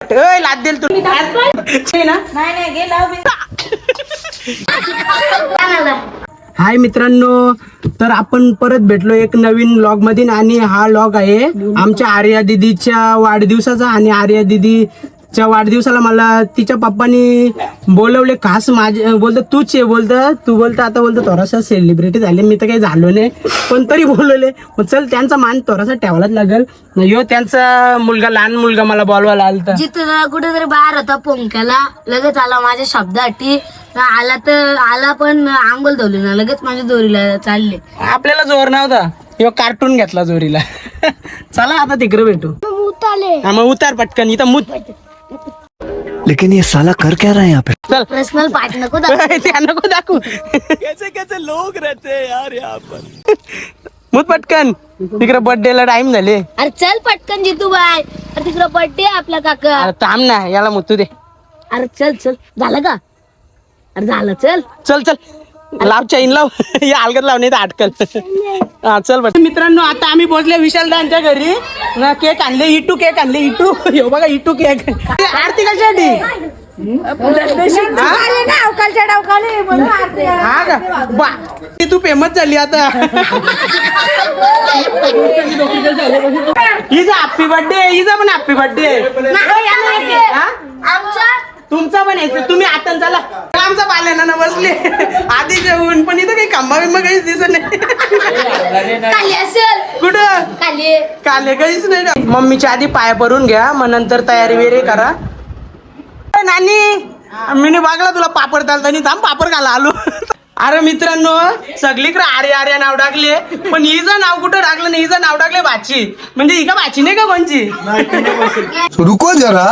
ए, लाद देईल तू. छे ना? नाही नाही गेला हाय मित्रांनो तर आपण परत भेटलो एक नवीन लॉगमध्ये आणि हा लॉग आहे आमच्या आर्या दिदीच्या वाढदिवसाचा आणि आर्या दिदीच्या वाढदिवसाला मला तिच्या पप्पानी बोलवले खास माझे बोलतो तूच आहे बोलतं तू बोलतं आता बोलतो थोडासा सेलिब्रिटी झाले मी तर काही झालो नाही. पण तरी बोलवले. चल त्यांचा मान थोडासा ठेवायलाच लागेल. यो त्यांचा मुलगा लहान मुलगा मला बोलवायला आलता. जिथं कुठेतरी बाहेर होता पोंक्याला लगेच आला माझ्या शब्दासाठी आला तर आला पण आंघोल धवली ना लगेच माझ्या दोरीला चालले. आपल्याला जोर नव्हता. यो कार्टून घेतला जोरीला. चला आता तिकडे भेटू. हा मग उतार पटकन इथं मुत लेकिन ये साला कर क्या रहा है यहाँ पे? चल। पर्सनल पार्ट नको नको दाखवू कैसे कैसे लोग रहते हैं यार यहाँ पर? मुत पटकन। तिकडे बर्थडेला टाइम झाले। अरे चल पटकन जितू बाय अरे तिकडं बर्थडे आपला काका। अरे थांब ना याला मुतू दे। अरे चल चल. झालं का? अरे झालं चल. चल चल. लाव चैन लाव. या अलगत लाव नाही तर अटकल हा चल बट मित्रांनो आता आम्ही पोहोचले विशालदांच्या घरी. ना केक आणले इटू केक आणले इटू. हे बघा इटू केक आरती कशासाठी? हा? का? बा. ती तू फेमस झाली आता. हिचा हॅपी बर्थडे हिचा पण हॅपी बर्थडे तुमचा पण यायचं तुम्ही आता चला. आमचा पाल्याना ना बसले. आधी जेवून पण इथं काही खंबा बिंबा काहीच दिसत नाही. कुठं? काले काहीच नाही. मम्मीच्या आधी पाय भरून घ्या मग नंतर तयारी वेरे करा. नानी मी बघला तुला पापड चालतानी थांब पापड घाला आलो. अरे मित्रांनो सगळीकडे आर्य आर्या नाव टाकले. पण हिचं नाव कुठं टाकलं नाही? हिचं नाव टाकले भाची. म्हणजे ही का भाची नाही का कोणची? रुको जरा.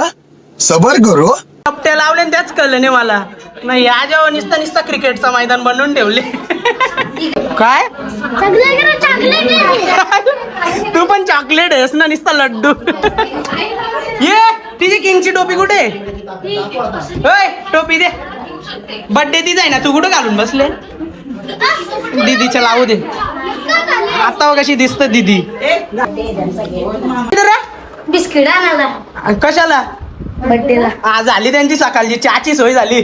सबर करो. कपट्या लावले त्याच कळलं नाही मला. नाही या जेव्हा निसता निसता क्रिकेटचं मैदान बनवून ठेवले. काय? तू पण चॉकलेट आहेस ना निसता लड्डू. ये तिची किंगची टोपी कुठे? होय टोपी दे. बर्थडे तिचा आहे ना तू कुठं घालून बसले? दीदीच्या लावू दे. आता कशी दिसत दीदी. बिस्किट आणायला. कशाला? बर्थडेला आ झाली त्यांची सकाळची. चहाची सोय झाली.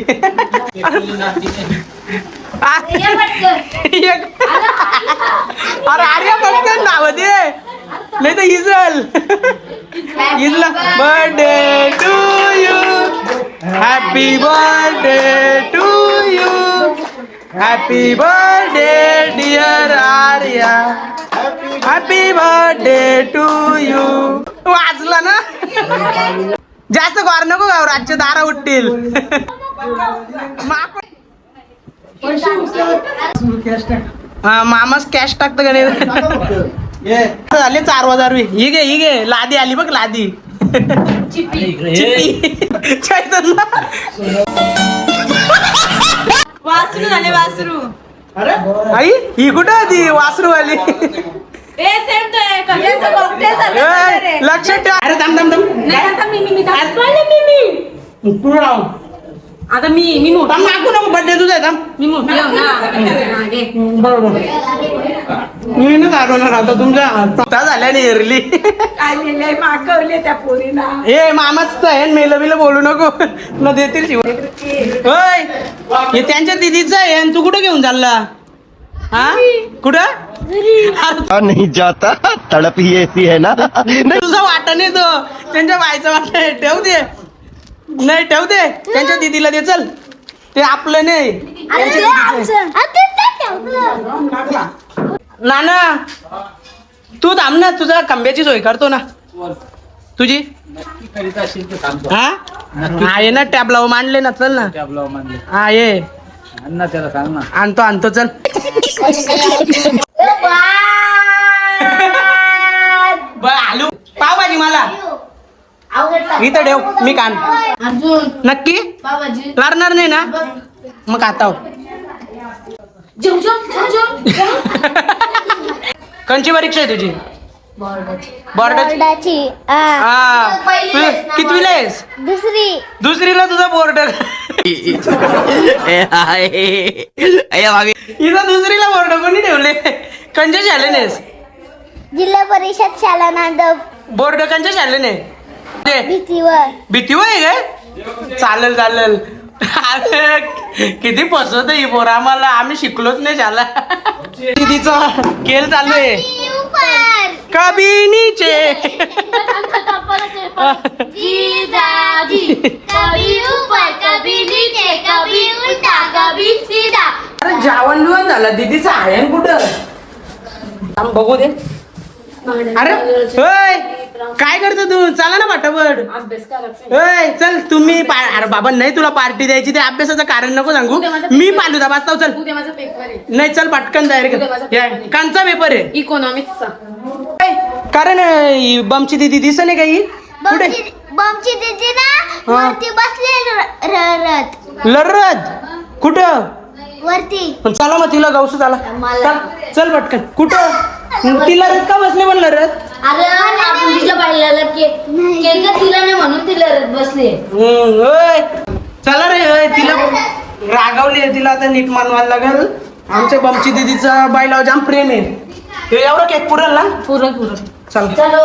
अरे आर्या पटकन नाव दे. नाही तर इजल इजला birthday to you. Happy birthday to you happy birthday dear Arya. Happy birthday to you वाजला ना? जास्त गोर नको गाव राज्य दारा उठतील. हा, मामाच कॅश टाकतं का नाही झाले चार हजार ही घे ही घे. लादी आली बघ लादी. वासरू झाले वासरू. आई ही कुठं होती? वासरू आली. सेम तो ठेव. अरे थांब थांब थांब. नाही आता मी मी मी थांब. पहिले मी मी. तू राव. आता मी मी मोठी. थांब मागू नको बर्थडे तुझा आहे, थांब. मी मोठी. आहे ना घे. बरोबर. मी ना दाखवणार आता तुमच्या आता झाल्याने एरली आलेले मागवले त्या पोरीना ए मामाच आहे मेलं बिलं बोलू नको. न देतील शिव होय. हे त्यांच्या दिदीचं आहे आणि तू कुठं घेऊन चालला? हा? कुठं? नहीं जाता. तड़प ही ऐसी है ना. तुझा वाटा नाही तो. त्यांच्या बायचा वाटा आहे. ठेव दे. नाही ठेव दे. त्यांच्या दिदीला दे चल. ते आपलं नाही. नाना तू थांब ना. तुझा खांब्याची सोय करतो ना. तुझी? हा? हा ये ना टॅब लावून मांडले ना. चल ना. हा ये. आणतो आणतो चल. आलू पावभाजी मला. इथं ठेव मी कान नक्की? बाबाजी लागणार नाही ना? मग आता हो. कंची परीक्षा आहे तुझी. बोर्डाची. बोर्डाची? बोर्डाची आ, हा. पहिली तू? कितवीला आहेस दुसरी. दुसरीला तुझा बोर्ड. हिचा दुसरीला बोर्ड कोणी ठेवले? कंच्या शाळेनेस जिल्हा परिषद शाळा नांदव. बोर्ड कंच्या शाळेने ते भीती होय काय? चालेल चालेल. किती फसवत ही पोर. आम्हाला आम्ही शिकलोच नाही शाला. दीदीचा खेळ चालू आहे. कभी नीचे अरे जेवण बिवण झालं दीदीचं आहे ना कुठं? थांब बघू दे. अरे होय काय करतो तू? चला ना पटापट. होय चल तुम्ही पा- अरे बाबा नाही तुला पार्टी द्यायची ते अभ्यासाचं कारण नको सांगू. मी पालू वाचताव चल. उद्या माझा पेपर आहे. नाही चल पटकन तयारी कर. कांचा पेपर आहे. इकॉनॉमिक्सचा? कारण ही बमची दिदी दिसत नाही काही कुठे? बमची दिदी ना हा. वरती बसले रडत लरत कुठं? वरती. पण चला मग तिला गावसू चला. चल, चल पटकन. कुठं? तिला रथ का बसले पण लरत अरे आपण तिच्या बाईला केक केक तिला नाही म्हणून तिला रडत बसले? हम्म, होय चला रे होय तिला रागावली तिला आता नीट मानवायला लागल. आमच्या बमची दिदीचा बाईला जाम प्रेम आहे. हे एवढं केक पुरेल ना? पुरं पुरं चल. चलो.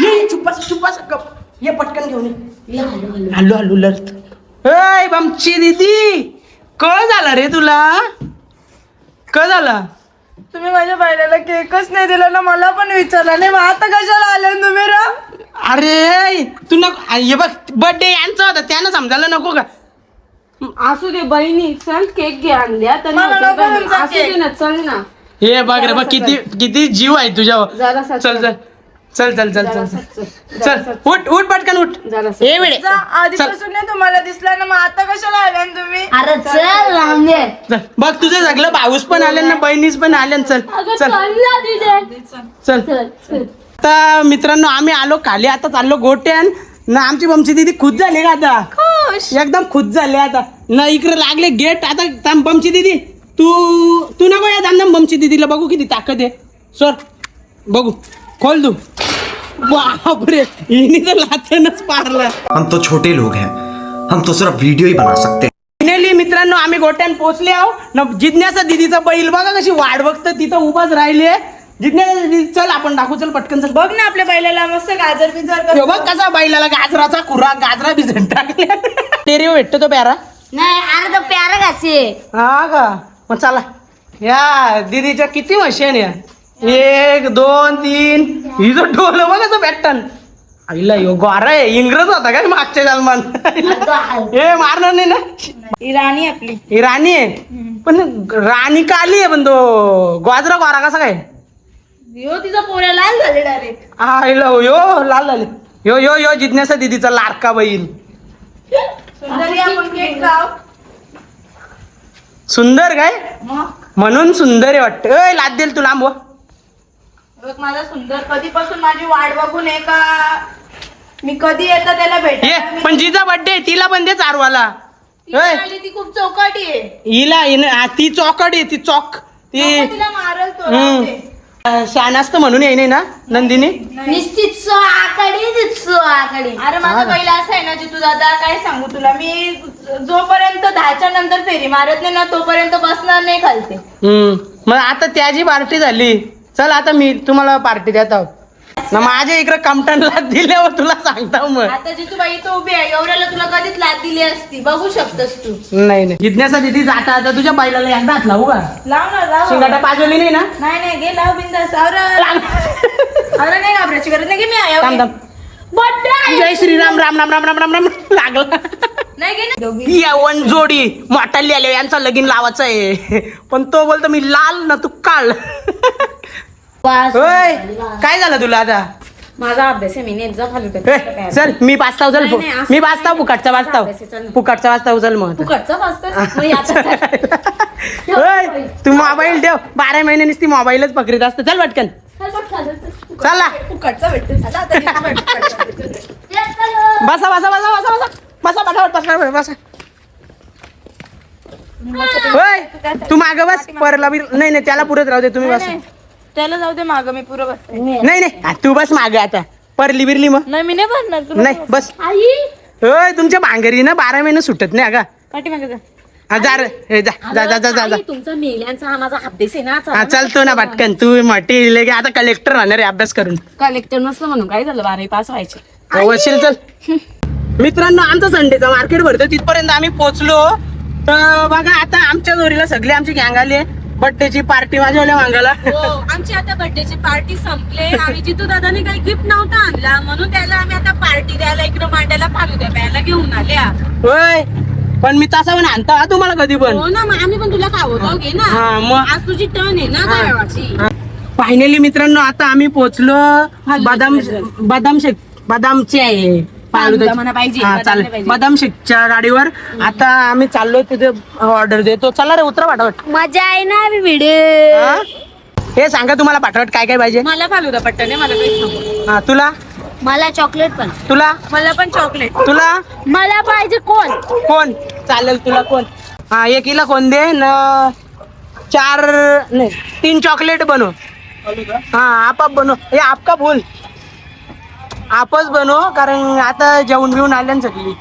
ये चुप्पास चुप्पास गप. ये पटकन घेऊन ये. हल्लू हल्लू लढत. होय बमची दीदी क झाला रे तुला? क झाला? तुम्ही माझ्या बायलाला केकच नाही दिला ना मला पण विचारला नाही. मग आता कशाला आले तुम्ही रा? अरे तू नको हे बघ बर्थडे यांचा होता त्यानं समजायला नको का? असू दे बहिणी चल केक घे आणल्या तर मला नव्हतं नको का? तुमचा असू दे. ना चल ना. हे बघ रे बघ किती किती जीव आहे तुझ्यावर. चल चल. चल चल चल चल. चल उठ उठ पटकन उठ. हे वेळे तुम्हाला दिसला ना मग आता कशाला आल्या तुम्ही? अरे चल. चल बघ तुझं सगळं भाऊस पण आले ना बहिणीच पण आले चल चल. चल. आता मित्रांनो आम्ही आलो खाली आता चाललो गोट्यान. ना आमची बमची दिदी खुद झाली का आता. एकदम खुद झाली आता. ना इकडे लागले गेट आता बमची दिदी. तू तू नको या थांब बमची दिदीला बघू किती ताकद आहे. सर बघू. खोल तू. बापरे तर लाचनच पारला. हम तो छोटे लोग हैं। हम तो सिर्फ वीडियो ही बना सकते हैं। फायनली मित्रांनो आम्ही गोट्यान पोहोचले आहो न जिज्ञासा दिदीचा बैल बघा कशी वाट बघतं तिथं उभाच राहिली जिज्ञासा दिदी चल आपण दाखवू चल पटकन चल. बघ ना आपल्या बायलाला मस्त गाजर बिजर हे बघ कसा बैलाला गाजराचा खुरा गाजरा भिजत टाकल्या टेरिओ भेटतो तो प्यारा? नाही अरे तो प्यारा घासे हा का? मग चला. या दिदीच्या किती मशीन या? एक दोन तीन. ही जो ढोल बघ कसं पॅटर्न आईला यो गोरा आहे. इंग्रज होता काय मागच्या जन्मान हे मारणार नाही ना? इराणी आपली. ही राणी आहे? पण राणी का आली आहे पण तो? ग्वाजरा गोरा कसा काय? यो तिचा पोऱ्या लाल झाले डायरेक्ट आईला यो लाल झाले. यो यो यो जिज्ञासा दिदीचा लाडका बैल सुंदरी आपण केक खाव सुंदर काय? म्हणून सुंदर आहे वाटतं. अय लाद देईल तू लांब माझा सुंदर. कधीपासून माझी वाट बघून आहे का मी कधी येतं त्याला ये भेटायला पण जिचा बर्थडे तिला पण दे चारवाला. ती खूप चौकाटी आहे. हिला ती चौकड आहे ती चौक. ती तिला मारल तो. शान असतं म्हणून येईन ना नंदिनी? निश्चित सो आकडे दिसो आकडे अरे माझा पहिला असं आहे ना जितू दादा काय सांगू तुला? मी जोपर्यंत दहाच्या नंतर फेरी मारत नाही ना तोपर्यंत बसणार नाही खालते. हम्म. मग आता त्याची पार्टी झाली. चल आता मी तुम्हाला पार्टी देत आहोत ना माझ्या इकडे कमटनला दिल्यावर तुला सांगता मग. आता जितू बाई तो उभी आहे. एवढ्याला तुला कधीच लाद दिली असती. बघू शकतस तू. नाही नाही. जिज्ञासा दिदी जाता आता तुझ्या बैलाला एकदा हात लावू का? लाव ना लाव. शिंगाटा पाजवली नाही ना? नाही नाही. गे लाव बिंदास. अरे अरे नाही घाबरायची गरज नाही. की मी आहे थांब थांब. जय श्रीराम राम राम राम राम राम. राम लागला. नाही गे ना. दोघी. यवन जोडी मोठाली आले यांचा लगीन लावायचा आहे. पण तो बोलतो मी लाल ना तू काळ. होय काय झालं तुला आता? माझा अभ्यास आहे मी नेट जा खाली ए, चल मी पाचताव चल नाही, नाही, असं मी वाचताव फुकटचा वाचताव अभ्यास आहे, चल. ना. फुकटचा वाचताव चल मग तू करचा वाचतोस मग याचा होय तू मोबाईल ठेव. बारा महिन्यानीच ती मोबाईलच पकडीत असते. चल पटकन. चला फुकटचा भेटतो चला आता जितू बाई फुकटचा भेटतो. बसा बसा बसा बसा बसा. बसा पटापट बसा बसा होय तू माग बस. परला नाही नाही त्याला पुरत राहू दे. तुम्ही बसा. त्याला जाऊ दे माग मी पुरं बसते. नाही नाही. आ, तू बस माग आता. परली बिरली मग. नाही मी नाही भरणार तुला नाही बस. होय तुमच्या भांगरी ना बारा महिने सुटत नाही अगा. पाठीमागे जा. हा जा रे. हे जा. जा जा जा जा जा. तुमचा मेल्यांचा हा माझा अभ्यास आहे ना हा चल तू ना पटकन. तू इले की आता कलेक्टर होणार आहे अभ्यास करून. कलेक्टर नसलं म्हणून काय झालं? बारावी पास व्हायचे. वशील चल. मित्रांनो आमचा संडेचा मार्केट भरतो. तिथपर्यंत आम्ही पोहोचलो तर बघा आता आमच्या जोरीला सगळे आमची गँग आली बड्डेची पार्टी माझ्यावाल्या मागायला हो आमची आता बर्थडेची पार्टी संपले. आणि जितू दादाने काही गिफ्ट नव्हता आणला म्हणून त्याला आम्ही आता पार्टी द्यायला इकडं मांडायला फालुद्या प्यायला घेऊन आल्या. होय पण मी तसा पण आणता हा तुम्हाला कधी पण. हो ना मग आम्ही पण तुला खावतो घे ना. हा, मग. आज तुझी टर्न आहे ना गावाची. फायनली मित्रांनो आता आम्ही पोहोचलो बदाम बदाम शेक बदामचे आहे. फालुदा म्हणा पाहिजे, हा बदाम चालेल. नाही पाहिजे. बदाम शेकच्या गाडीवर. आता आम्ही चाललो तिथे ऑर्डर देतो. चला रे उतरा पाठवट मजा आहे ना व्हिडिओ हा? सांगा तुम्हाला पाठवट काय काय पाहिजे? मला फालुदा पट्टा नाही मला नको. हा तुला? मला चॉकलेट पण. तुला? मला पण चॉकलेट तुला? मला पाहिजे कोण? कोण? चालेल तुला कोण? हा एक हिला कोण दे न चार नाही तीन चॉकलेट बनव. हा आप आप बनव. हे आपका बोल आपच बनव कारण आता जेवण बिवून आल्या ना सगळी.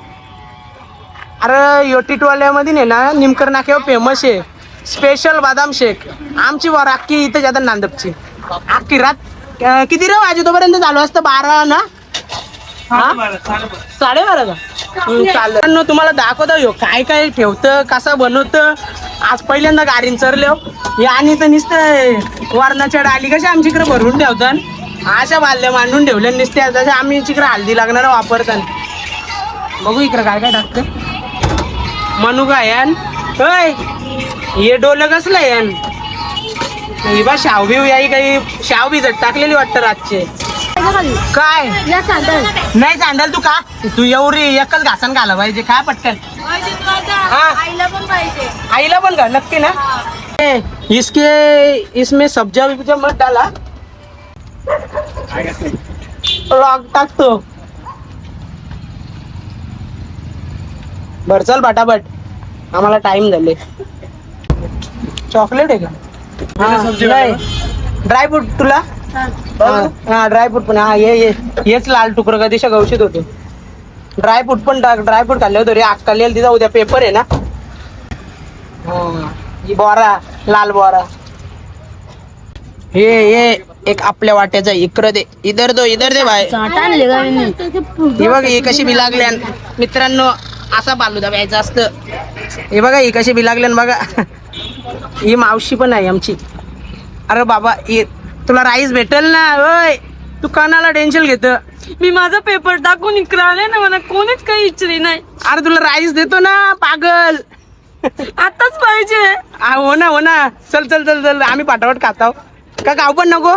अरे योटीटवाल्यामध्ये नाही ना निमकर नाक्यावर फेमस आहे. स्पेशल बदाम शेक. आमची वर अख्खी इथं जातात नांदपची. अख्खी रात किती रे वाजे? तोपर्यंत चालू असतं? बारा ना? हा? साडेबारा का? चालेल. तुम्हाला दाखवतो हो काय काय ठेवतं कसं बनवतं? आज पहिल्यांदा गाडीन चरले हो. आणि तर नुसतं वरणाच्या डाली कशा आमच्या इकडे भरून ठेवतात? अशा बाल्ल्या मांडून ठेवल्या नुसते तशा आम्ही इकडे हल्दी लागणार वापरतात बघू इकडे काय काय टाकतं मनू यान. होय हे डोलं कसलं यान? ही बा शाव याही काही शाव भिजत टाकलेली वाटतं रातचे. काय? नाही सांडाल तू का? तू एवढी एकच घासन घाला पाहिजे काय पटकन. हा. आईला पण का नक्की ना. इसके इसमें सब्जा बिब्जा मत डाला. लॉक टाकतो. बर चल बटाबट आम्हाला टाइम झाले. चॉकलेट आहे का? हा, ड्रायफ्रूट तुला? हा. ड्रायफ्रूट पण. हा ये ये. हेच लाल तुकडं कधी गवशीत होते. ड्रायफ्रूट पण ड्रायफ्रूट खाल्ले होते रे. अक्काली तिचा उद्या पेपर आहे ना. बोरा लाल बोरा. हे हे एक आपल्या वाट्याचा इकडं दे इधर दो इधर दे मी हे बघा ही कशी बिलागल्यान मित्रांनो असा बालुदा प्यायचा असतं. हे बघा ही कशी बिलागल्यान बघा. ही मावशी पण आहे आमची. अरे बाबा हे तुला राईस भेटल ना? होय तू कानाला टेन्शन घेत. मी माझा पेपर टाकून इकडे आले ना मला कोणीच काही इच्छली नाही. अरे तुला राईस देतो ना पागल. आताच पाहिजे. हो ना हो ना. चल चल चल चल. आम्ही पाठावट खाताव का गाव पण नको?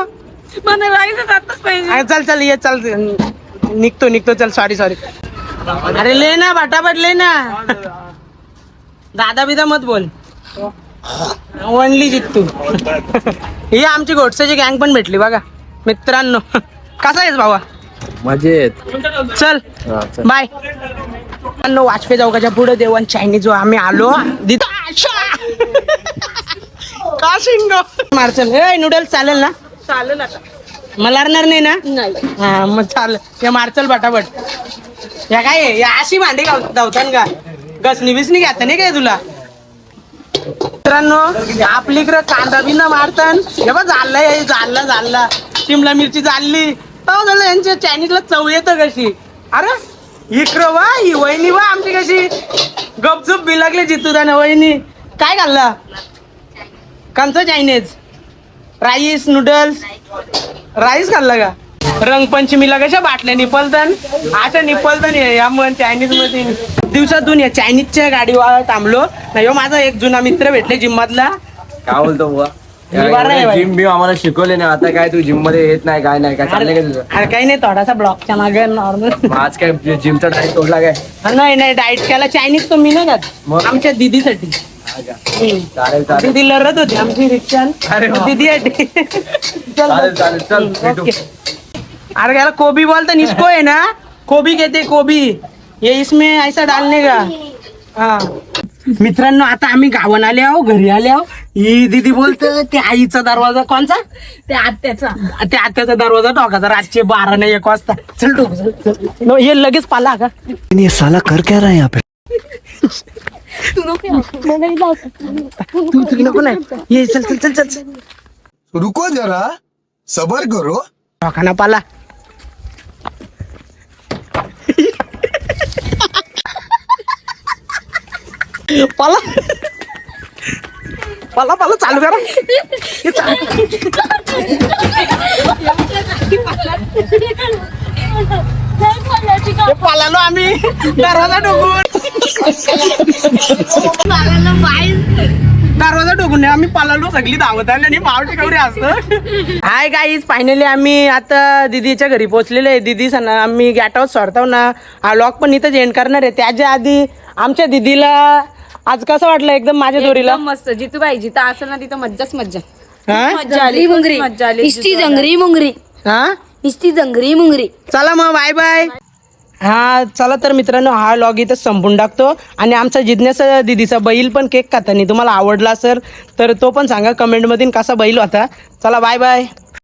मला पाहिजे. अरे चल चल ये चल. निघतो निघतो. चल सॉरी सॉरी अरे ले ना फटाफट ले ना. दादा बिदा मत बोल. ओनली जित्तू ही आमची गोडसेची गँग पण भेटली बघा. मित्रांनो. कसा आहेस भावा? मजेत. चल. बाय वाजपेयी चौकाच्या पुढे देवन चायनीज आम्ही आलो. दिदा का शिंग? मार्चल हे नूडल्स चालेल ना? चालेल आता. मला आणणार नाही ना? नाही. हा मग चाल या मार्चल पटापट. या काय आहे? या अशी भांडी धावतान का? गसनी बिसनी घ्यात नाही काय तुला? मित्रांनो आपलीकडं कांदा बिना मारतान. हे बघ झालं हे झालं झालं. शिमला मिरची झाली. तो झालं यांच्या चायनीजला चव येतं कशी? अरे इकडं वा ही वहिनी वा आमची कशी? गपचूप बी लागले जितू त्यानं वहिनी. काय घालला कंच चायनीज राईस नूडल्स राईस खाल्ला का? रंगपंचमीला कशा बाटल्या? निपलतन आता निपलतन या मग चायनीजमध्ये दिवसातून या चायनीजच्या गाडीवर थांबलो. नाही हो माझा एक जुना मित्र भेटले जिम मधला काय बोलतो बुवा? आहे बाई. जिम बिम आम्हाला शिकवले नाही. आता काय तू जिममध्ये येत नाही काय नाही काय चाललंय का तुझं? अरे काही नाही थोडासा ब्लॉकच्या मागे नॉर्मल मग आज काय जिमचा डायट तोडला काय? नाही नाही डाईट केला. चायनीज तो मी नाही खात. मग? आमच्या दिदीसाठी? चालेल लढत होती आमची रिक्षा अरे. दिदी चालेल चालेल चल भेटू. अरे याला कोबी बोलता इसको है ना? कोबी कहते कोबी. ये इसमें ऐसा डालने का. हा. मित्रांनो आता आम्ही गावन आले आहो घरी आले आहो. ही दिदी बोलत ते आईचा दरवाजा कोणचा? ते आत्याचा. ते आत्याचा दरवाजा टोकाचा रातचे बारा नाही एक वाजता. चल टोक हे लगेच पाला का? साला कर क्या रहा है यहाँ पे? तू तू नको नाही ये चल चल चल चल चल. रुको जरा सबर करो दवाखाना पाला पाला पाला पाला चालू करा हे चालू. हे पालालो आम्ही दरवाजा डोकून दरवाजा डोकून आम्ही पालालो सगळी धावत आली आणि पाव टिकवरे असतं. हाय गाईज फायनली आम्ही आता दिदीच्या घरी पोहोचलेले आहे. दिदी सणा आम्ही गॅट हाऊस सोडताव ना. हा लॉक पण इथंच एंड करणार आहे. त्याच्या आधी आमच्या दिदीला आज कसं वाटलं एकदम माझ्या दोरीला? मस्त. जितू बाई जिथं असेल ना तिथं मज्जाच मज्जा. हा? मज्जा आली मुंगरी मज्जा आली इष्टी जंगरी मुंगरी. हा? इष्टी जंगरी मुंगरी. चला मग बाय बाय हा चला तर मित्रांनो हा लॉग इथं संपून टाकतो. आणि आमचा जिज्ञासा दिदीचा बैल पण केक खातानी. तुम्हाला आवडला सर तर तो पण सांगा कमेंटमधून कसा बैल होता. चला बाय बाय